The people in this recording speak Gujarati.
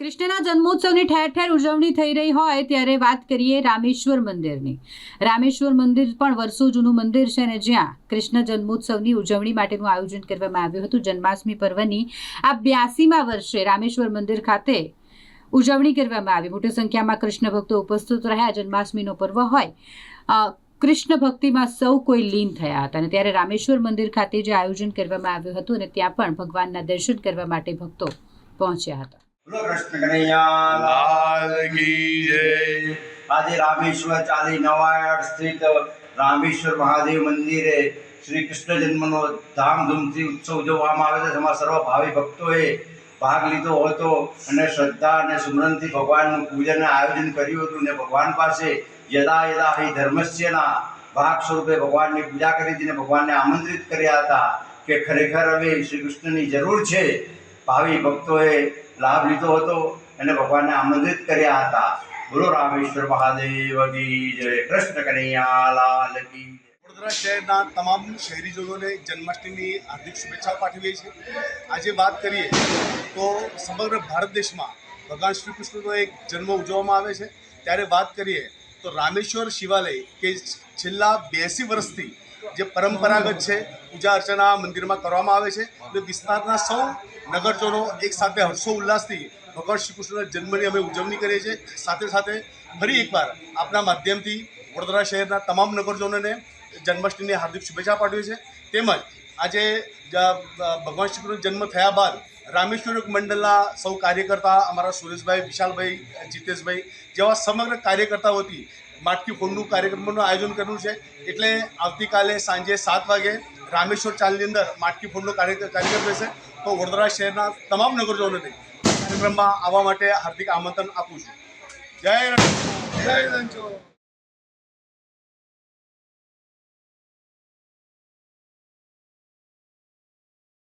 કૃષ્ણના જન્મોત્સવની ઠેર ઠેર ઉજવણી થઈ રહી હોય ત્યારે વાત કરીએ રામેશ્વર મંદિરની. રામેશ્વર મંદિર પણ વર્ષો જૂનું મંદિર છે અને જ્યાં કૃષ્ણ જન્મોત્સવની ઉજવણી માટેનું આયોજન કરવામાં આવ્યું હતું. જન્માષ્ટમી પર્વની આ બ્યાસીમાં વર્ષે રામેશ્વર મંદિર ખાતે ઉજવણી કરવામાં આવી. મોટી સંખ્યામાં કૃષ્ણ ભક્તો ઉપસ્થિત રહ્યા. જન્માષ્ટમીનો પર્વ હોય કૃષ્ણ ભક્તિમાં સૌ કોઈ લીન થયા હતા અને ત્યારે રામેશ્વર મંદિર ખાતે જે આયોજન કરવામાં આવ્યું હતું અને ત્યાં પણ ભગવાનના દર્શન કરવા માટે ભક્તો પહોંચ્યા હતા. રામેશ્વર મહાદેવ મંદિરે શ્રી કૃષ્ણ જન્મનો ધામધૂમથી ઉત્સવ ઉજવવામાં આવે છે. જેમાં સર્વ ભાવિ ભક્તોએ ભાગ લીધો હતો અને શ્રદ્ધા અને સુમરનથી ભગવાનનું પૂજન આયોજન કર્યું હતું ને ભગવાન પાસે યદા યદા હિ ધર્મસ્યના ભાગ સ્વરૂપે ભગવાનની પૂજા કરી હતી અને ભગવાનને આમંત્રિત કર્યા હતા કે ખરેખર હવે શ્રી કૃષ્ણની જરૂર છે. ભાવિ ભક્તોએ લાભ લીધો હતો. અને ભગવાનને આમંત્રિત કર્યા હતા. બોલો રામેશ્વર મહાદેવ કી જય. કૃષ્ણ કનૈયા કી વડોદરા શહેરના તમામ શહેરીજનોને જન્માષ્ટમીની હાર્દિક શુભેચ્છાઓ પાઠવીએ છીએ. આજે વાત કરીએ તો સમગ્ર ભારત દેશમાં ભગવાન શ્રી કૃષ્ણનો એક જન્મ ઉજવવામાં આવે છે. ત્યારે વાત કરીએ તો રામેશ્વર શિવાલય કે છેલ્લા બેસી વર્ષથી જે પરંપરાગત છે, પૂજા અર્ચના મંદિરમાં કરવામાં આવે છે અને વિસ્તારના સૌ નગરજનો એક સાથે હર્ષો ઉલ્લાસથી ભગવાન શ્રી કૃષ્ણના જન્મની અમે ઉજવણી કરીએ છીએ. સાથે સાથે ફરી એકવાર આપના માધ્યમથી વડોદરા શહેરના તમામ નગરજનોને જન્માષ્ટમીની હાર્દિક શુભેચ્છા પાઠવી છે તેમજ આજે ભગવાન શ્રી કૃષ્ણ જન્મ થયા બાદ રામેશ્વર મંડળના સૌ કાર્યકર્તા અમારા સુરેશભાઈ, વિશાલભાઈ, જીતેશભાઈ જેવા સમગ્ર કાર્યકર્તાઓથી માટકી ફોડનું કાર્યક્રમનું આયોજન કર્યું છે એટલે આવતીકાલે સાંજે સાત વાગે રામેશ્વર ચાલની અંદર માટકી ફોડનો કાર્ય કાર્યક્રમ રહેશે તો વડોદરા શહેરના તમામ નગરજનોને કાર્યક્રમમાં આવવા માટે હાર્દિક આમંત્રણ આપું છું જય. જય.